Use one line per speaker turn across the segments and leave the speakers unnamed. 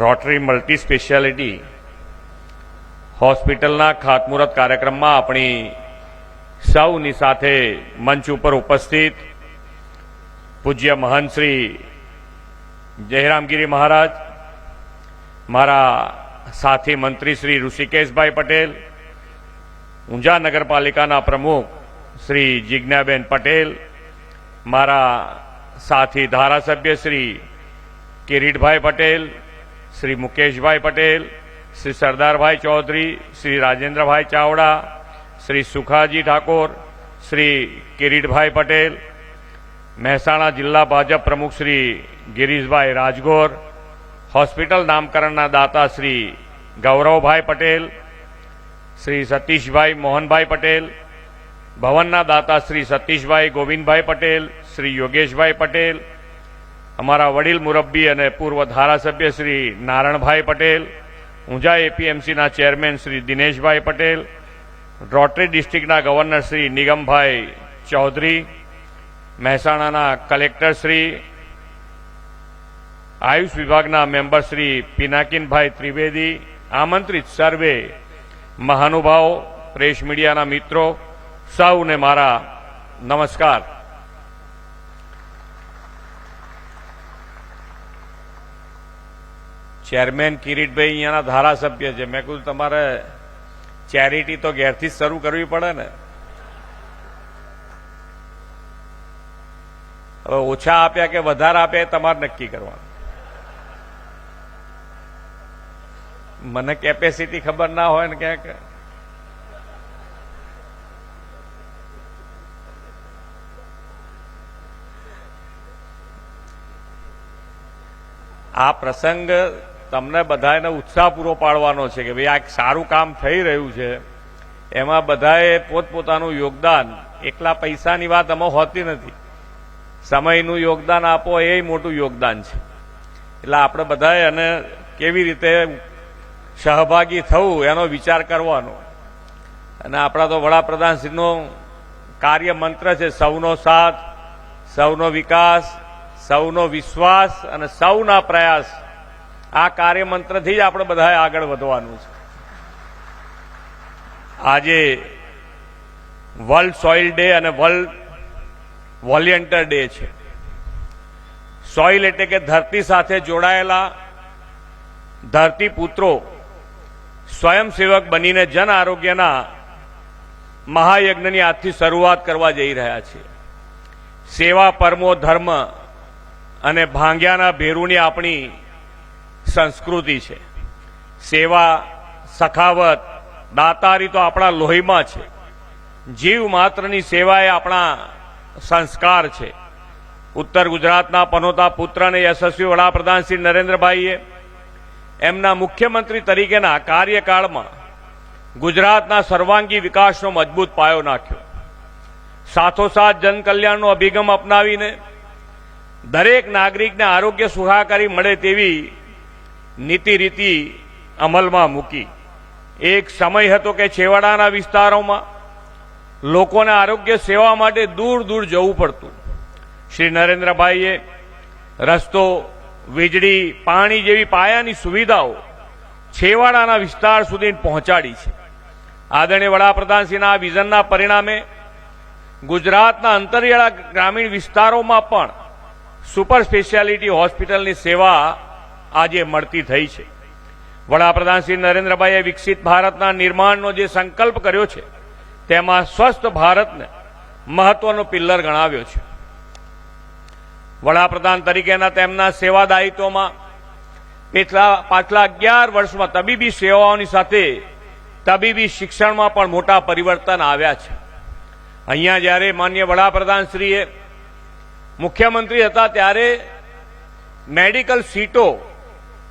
Rotary multi speciality હોસ્પિટલના ખાતમુહૂર્ત કાર્યક્રમમાં આપણી સૌની સાથે મંચ ઉપર ઉપસ્થિત પૂજ્ય મહંત શ્રી જયરામગીરી મહારાજ, મારા સાથી મંત્રી શ્રી ઋષિકેશભાઈ પટેલ, ઊંઝા નગરપાલિકાના પ્રમુખ શ્રી જિજ્ઞાબેન પટેલ, મારા સાથી ધારાસભ્ય શ્રી કિરીટભાઈ પટેલ શ્રી મુકેશભાઈ પટેલ, શ્રી સરદારભાઈ ચૌધરી, શ્રી રાજેન્દ્રભાઈ ચાવડા, શ્રી સુખાજી ઠાકોર, શ્રી કિરીટભાઈ પટેલ, મહેસાણા જિલ્લા ભાજપ પ્રમુખ શ્રી ગિરીશભાઈ રાજગોર, હોસ્પિટલ નામકરણના દાતા શ્રી ગૌરવભાઈ પટેલ, શ્રી સતીશભાઈ મોહનભાઈ પટેલ, ભવનના દાતા શ્રી સતીશભાઈ ગોવિંદભાઈ પટેલ, શ્રી યોગેશભાઈ પટેલ અમારા વડીલ મુરબ્બી અને પૂર્વ ધારાસભ્ય શ્રી નારણભાઈ પટેલ, ઊંઝા એપીએમસીના ચેરમેન શ્રી દિનેશભાઈ પટેલ, રોટરી ડિસ્ટ્રિક્ટના ગવર્નર શ્રી નિગમભાઈ ચૌધરી, મહેસાણાના કલેક્ટર શ્રી, આયુષ વિભાગના મેમ્બર શ્રી પિનાકિનભાઈ ત્રિવેદી, આમંત્રિત સર્વે મહાનુભાવો, પ્રેસ મીડિયાના મિત્રો, સૌને મારા નમસ્કાર. ચેરમેન કિરીટભાઈ અહીંયાના ધારાસભ્ય છે. મેં કીધું તમારે ચેરિટી તો ઘેરથી જ શરૂ કરવી પડે ને. હવે ઓછા આપ્યા કે વધારે આપ્યા તમારે નક્કી કરવાનું. મને કેપેસિટી ખબર ના હોય ને ક્યાંક. આ પ્રસંગ તમને બધાને ઉત્સાહ પૂરો પાડવાનો છે કે ભાઈ આ એક સારું કામ થઈ રહ્યું છે. એમાં બધાએ પોતપોતાનું યોગદાન, એકલા પૈસાની વાત આમાં હોતી નથી. સમયનું યોગદાન આપો, એ મોટું યોગદાન છે. એટલે આપણે બધાએ અને કેવી રીતે સહભાગી થવું એનો વિચાર કરવાનો. અને આપણા તો વડાપ્રધાનશ્રીનો કાર્ય મંત્ર છે, સૌનો સાથ, સૌનો વિકાસ, સૌનો વિશ્વાસ અને સૌના પ્રયાસ. આ કાર્ય મંત્રથી જ આપણે બધાએ આગળ વધવાનું છે. આજે વર્લ્ડ સોઇલ ડે અને વર્લ્ડ વોલિયન્ટર ડે છે. સોઇલ એટલે કે ધરતી સાથે જોડાયેલા ધરતી પુત્રો સ્વયંસેવક બનીને જન આરોગ્યના મહાયજ્ઞની આજથી શરૂઆત કરવા જઈ રહ્યા છે. સેવા, પરમો, ધર્મ અને ભાંગ્યાના ભેરુની આપણી સંસ્કૃતિ છે. સેવા, સખાવત, દાતારી તો આપણા લોહીમાં છે. જીવ માત્રની સેવા એ આપણા સંસ્કાર છે. ઉત્તર ગુજરાતના પનોતા પુત્ર અને યશસ્વી વડાપ્રધાન શ્રી નરેન્દ્રભાઈએ એમના મુખ્યમંત્રી તરીકેના કાર્યકાળમાં ગુજરાતના સર્વાંગી વિકાસનો મજબૂત પાયો નાખ્યો. સાથોસાથ જનકલ્યાણનો અભિગમ અપનાવીને દરેક નાગરિકને આરોગ્ય સુખાકારી મળે તેવી નીતિ રીતિ અમલમાં મૂકી. એક સમય હતો કે છેવાડાના વિસ્તારોમાં લોકોને આરોગ્ય સેવા માટે દૂર દૂર જવું પડતું. શ્રી નરેન્દ્રભાઈએ રસ્તો, વીજળી, પાણી જેવી પાયાની સુવિધાઓ છેવાડાના વિસ્તાર સુધી પહોંચાડી છે. આદરણીય વડાપ્રધાનશ્રીના આ વિઝનના પરિણામે ગુજરાતના અંતરિયાળા ગ્રામીણ વિસ્તારોમાં પણ સુપર સ્પેશિયાલિટી હોસ્પિટલની સેવા આજે મળતી થઈ છે. વડાપ્રધાન શ્રી નરેન્દ્રભાઈએ વિકસિત ભારતના નિર્માણનો જે સંકલ્પ કર્યો છે, તેમાં સ્વસ્થ ભારતને મહત્વનો પિલ્લર ગણાવ્યો છે. વડાપ્રધાન તરીકેના તેમના સેવા દાયિત્વમાં પેટલા પાછલા અગિયાર વર્ષમાં તબીબી સેવાઓની સાથે તબીબી શિક્ષણમાં પણ મોટા પરિવર્તન આવ્યા છે. અહીંયા જ્યારે માન્ય વડાપ્રધાનશ્રીએ મુખ્યમંત્રી હતા ત્યારે મેડિકલ સીટો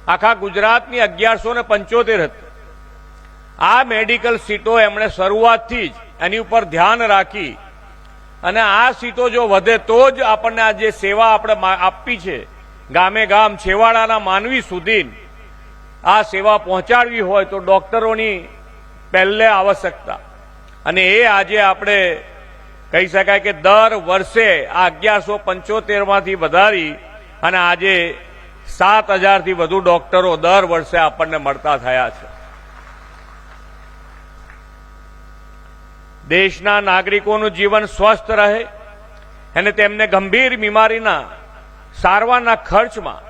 આખા ગુજરાતની અગિયારસો ને પંચોતેર હતી. આ મેડિકલ સીટો એમણે શરૂઆતથી જ એની ઉપર ધ્યાન રાખી અને આ સીટો જો વધે તો જ આપણને આ જે સેવા આપણે આપવી છે, ગામે ગામ છેવાડાના માનવી સુધી આ સેવા પહોંચાડવી હોય તો ડોક્ટરોની પહેલે આવશ્યકતા. અને એ આજે આપણે કહી શકાય કે દર વર્ષે આ અગિયારસો પંચોતેરમાંથી વધારી અને આજે સાત હજારથી વધુ ડોક્ટરો દર વર્ષે આપણને મળતા થયા છે. દેશના નાગરિકોનું જીવન સ્વસ્થ રહે અને તેમને ગંભીર બીમારીના સારવારના ખર્ચમાં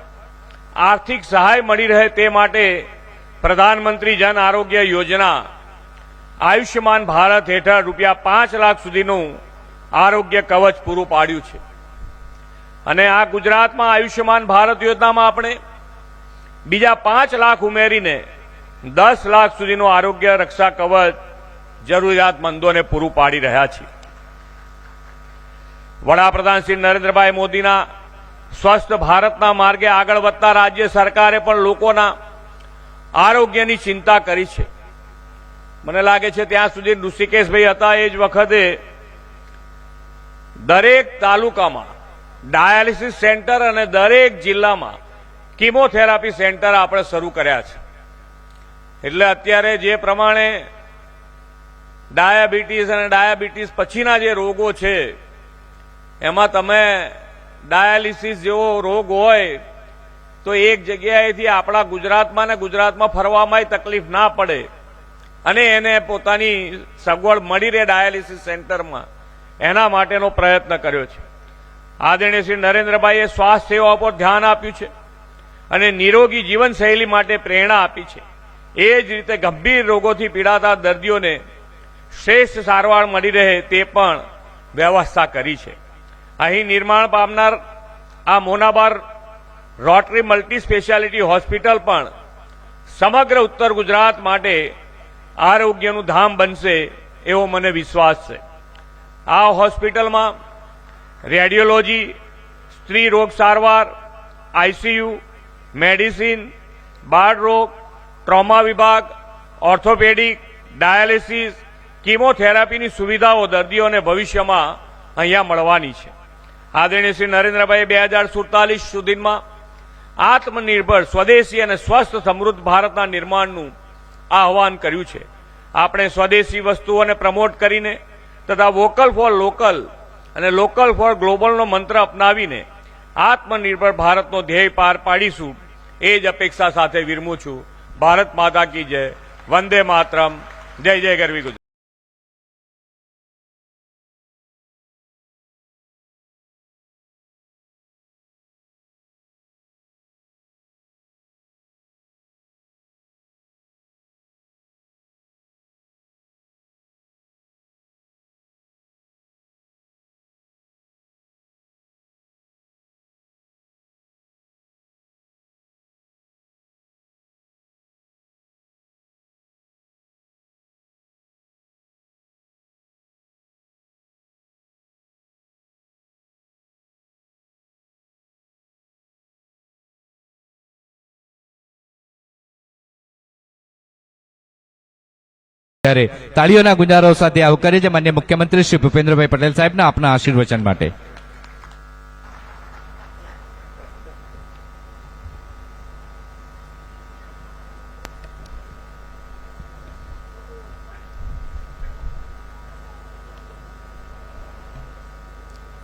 આર્થિક સહાય મળી રહે તે માટે પ્રધાનમંત્રી જન આરોગ્ય યોજના આયુષ્યમાન ભારત હેઠળ રૂપિયા પાંચ લાખ સુધીનું આરોગ્ય કવચ પૂરું પાડ્યું છે. અને આ ગુજરાતમાં આયુષ્યમાન ભારત યોજનામાં આપણે બીજા પાંચ લાખ ઉમેરીને દસ લાખ સુધીનું આરોગ્ય રક્ષા કવચ જરૂરિયાતમંદોને પૂરું પાડી રહ્યા છીએ. વડાપ્રધાન શ્રી નરેન્દ્રભાઈ મોદીના સ્વસ્થ ભારતના માર્ગે આગળ વધતા રાજ્ય સરકારે પણ લોકોના આરોગ્યની ચિંતા કરી છે. મને લાગે છે ત્યાં સુધી ઋષિકેશભાઈ હતા એ જ વખતે દરેક તાલુકામાં ડાયાલિસિસ સેન્ટર અને દરેક જિલ્લામાં કિમોથેરાપી સેન્ટર આપણે શરૂ કર્યા છે. એટલે અત્યારે જે પ્રમાણે ડાયાબિટીસ અને ડાયાબિટીસ પછીના જે રોગો છે, એમાં તમે ડાયાલિસિસ જેવો રોગ હોય, તો એક જગ્યાએથી આપણા ગુજરાતમાં ને ગુજરાતમાં ફરવામાંય તકલીફ ના પડે. અને એને પોતાની સગવડ મળી રહે ડાયાલિસિસ સેન્ટરમાં. એના માટેનો પ્રયત્ન કર્યો છે. આદરણીય શ્રી નરેન્દ્રભાઈએ સ્વાસ્થ્ય સેવા પર ધ્યાન આપ્યું છે અને નિરોગી જીવનશૈલી માટે પ્રેરણા આપી છે. એ જ રીતે ગંભીર રોગોથી પીડાતા દર્દીઓને શ્રેષ્ઠ સારવાર મળી રહે તે પણ વ્યવસ્થા કરી છે. અહીં નિર્માણ પામનાર આ Monabar rotary multi speciality hospital પણ સમગ્ર ઉત્તર ગુજરાત માટે આરોગ્યનું ધામ બનશે એવો મને વિશ્વાસ છે. આ હોસ્પિટલમાં રેડિયોલોજી, સ્ત્રી રોગ સારવાર, આઈસીયુ, મેડિસિન, બાળ રોગ, ટ્રોમા વિભાગ, ઓર્થોપેડિક, ડાયાલિસિસ, કિમોથેરાપીની સુવિધાઓ દર્દીઓને ભવિષ્યમાં અહીંયા મળવાની છે. આદરણીય શ્રી નરેન્દ્રભાઈ બે હજાર સુડતાલીસ સુધીમાં આત્મનિર્ભર, સ્વદેશી અને સ્વસ્થ સમૃદ્ધ ભારતના નિર્માણનું આહવાન કર્યું છે. આપણે સ્વદેશી વસ્તુઓને પ્રમોટ કરીને તથા વોકલ ફોર લોકલ અને લોકલ ફોર ગ્લોબલનો મંત્ર અપનાવીને આત્મનિર્ભર ભારતનો ધ્યેય પાર પાડીશું, એ જ અપેક્ષા સાથે વિરમું છું. ભારત માતા કી જય. વંદે માતરમ. જય જય ગરવી ગુજરાત.
ત્યારે તાળીઓના ગુંજારો સાથે આવકારે છે. માન્ય મુખ્યમંત્રી શ્રી ભૂપેન્દ્રભાઈ પટેલ સાહેબના આપના આશીર્વચન માટે.